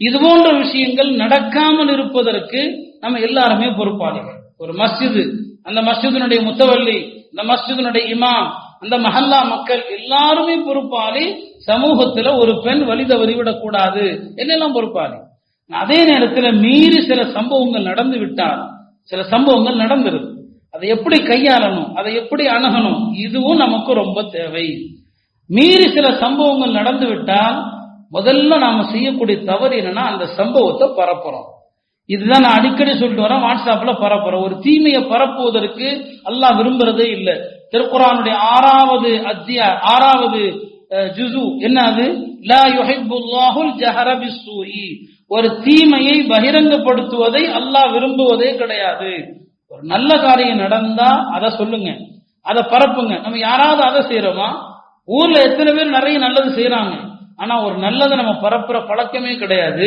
இது போன்ற விஷயங்கள் நடக்காமல் இருப்பதற்கு நம்ம எல்லாருமே பொறுப்பாளிகள் ஒரு மஸ்ஜிது அந்த மஸ்ஜிதினுடைய முத்தவல்லி அந்த மஸ்ஜிதினுடைய இமாம் அந்த மஹல்லா மக்கள் எல்லாருமே பொறுப்பாளி. சமூகத்துல ஒரு பெண் வழி தவறிவிடக் கூடாது என்னெல்லாம் பொறுப்பாளி? அதே நேரத்தில் மீறி சில சம்பவங்கள் நடந்து விட்டால் சில சம்பவங்கள் நடந்திருக்கு. அதை எப்படி கையாளணும்? அதை எப்படி அணுகணும்? இதுவும் நமக்கு ரொம்ப தேவை. மீறி சில சம்பவங்கள் நடந்து விட்டால் முதல்ல நாம செய்யக்கூடிய தவறு என்னன்னா அந்த சம்பவத்தை பரப்புறோம். இதுதான் நான் அடிக்கடி சொல்லிட்டு வரேன் வாட்ஸ்அப்ல பரப்புறோம். ஒரு தீமையை பரப்புவதற்கு அல்லாஹ் விரும்புறதே இல்லை. திருக்குறானுடைய ஆறாவது அத்தியா ஆறாவது ஜுசு. என்ன அது? லா யுஹிப்புல்லாஹுல் ஜஹர பிஸ்ஸூஇ. ஒரு தீமையை பகிரங்கப்படுத்துவதை அல்லாஹ் விரும்புவதே கிடையாது. ஒரு நல்ல காரியம் நடந்தா அதை சொல்லுங்க. அதை பரப்புங்க. நம்ம யாராவது அதை செய்யறோமா ஊர்ல எத்தனை பேர் நிறைய நல்லது செய்யறாங்க ஆனா ஒரு நல்லதை நம்ம பரப்புற பழக்கமே கிடையாது.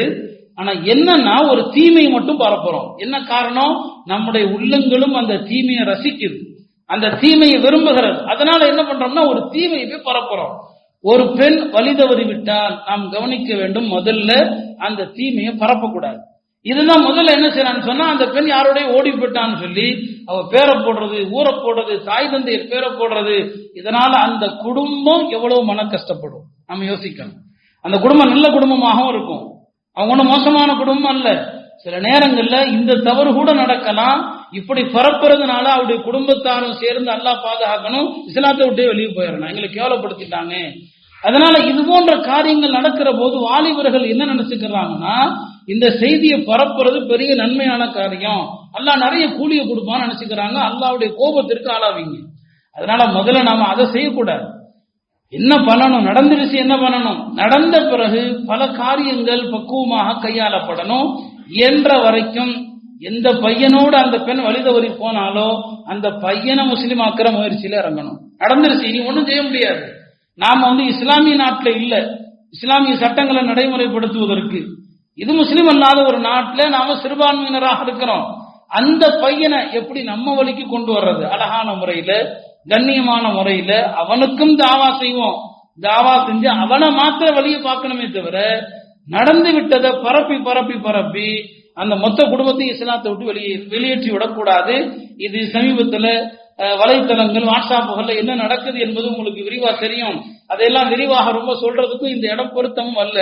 ஆனா என்னன்னா ஒரு தீமை மட்டும் பரப்புறோம். என்ன காரணம்? நம்முடைய உள்ளங்களும் அந்த தீமையை ரசிக்குது. அந்த தீமையை விரும்புகிறது. அதனால என்ன பண்றோம்னா ஒரு தீமையை போய் பரப்புறோம். ஒரு பெண் வழிதவறி விட்டால் நாம் கவனிக்க வேண்டும் முதல்ல அந்த தீமையை பரப்பக்கூடாது. இதுதான் முதல்ல என்ன செய்யறான்னு சொன்னா அந்த பெண் யாரோடய ஓடி போயிட்டான்னு சொல்லி அவ பேரை போடுறது ஊரை போடுறது தாய் தந்தையர் பேரை போடுறது இதனால அந்த குடும்பம் எவ்வளவு மன கஷ்டப்படும் நம்ம யோசிக்கணும். அந்த குடும்பம் நல்ல குடும்பமாகவும் இருக்கும். அவங்க ஒன்றும் மோசமான குடும்பம் அல்ல. சில நேரங்கள்ல இந்த தவறு கூட நடக்கலாம். இப்படி பரப்புறதுனால அவருடைய குடும்பத்தாரும் சேர்ந்து அல்லா பாதுகாக்கணும். இஸ்லாத்தை விட்டே வெளியே போயிடணும். எங்களை கேவலப்படுத்திட்டாங்க. அதனால இது போன்ற காரியங்கள் நடக்கிற போது வாலிபர்கள் என்ன நினைச்சுக்கிறாங்கன்னா இந்த செய்தியை பரப்புறது பெரிய நன்மையான காரியம். அல்லாஹ் நிறைய கூலியை கொடுப்பான்னு நினைச்சுக்கிறாங்க. அல்லாவுடைய கோபத்திற்கு ஆளாவீங்க. அதனால முதல்ல நாம அதை செய்யக்கூடாது. என்ன பண்ணணும்? நடந்துருச்சு என்ன பண்ணணும்? நடந்த பிறகு பல காரியங்கள் பக்குவமாக கையாளப்படணும் என்ற வரைக்கும் எந்த பையனோடு அந்த பெண் வழிதவறி போனாலோ அந்த பையனை முஸ்லீம் ஆக்கிற முயற்சியில இறங்கணும். நடந்துருச்சு. இனி ஒன்றும் செய்ய முடியாது. நாம வந்து இஸ்லாமிய நாட்டில் இல்ல. இஸ்லாமிய சட்டங்களை நடைமுறைப்படுத்துவதற்கு. இது முஸ்லீம் அல்லாத ஒரு நாட்டில் நாம சிறுபான்மையினராக இருக்கிறோம். அந்த பையனை எப்படி நம்ம வழிக்கு கொண்டு வர்றது? அழகான முறையில கண்ணியமான முறையில அவனுக்கும் தாவா செய்வோம். தாவா செஞ்சு அவனை மாத்திர வழியை பார்க்கணுமே தவிர நடந்து விட்டதை பரப்பி பரப்பி பரப்பி அந்த மொத்த குடும்பத்தையும் இஸ்லாத்தை விட்டு வெளியே வெளியேற்றி விடக்கூடாது. இது சமீபத்துல வலைத்தளங்கள் வாட்ஸ்அப்புகள்ல என்ன நடக்குது என்பது உங்களுக்கு விரிவா தெரியும். அதையெல்லாம் விரிவாக ரொம்ப சொல்றதுக்கும் இந்த இடம் பொருத்தமும் அல்ல.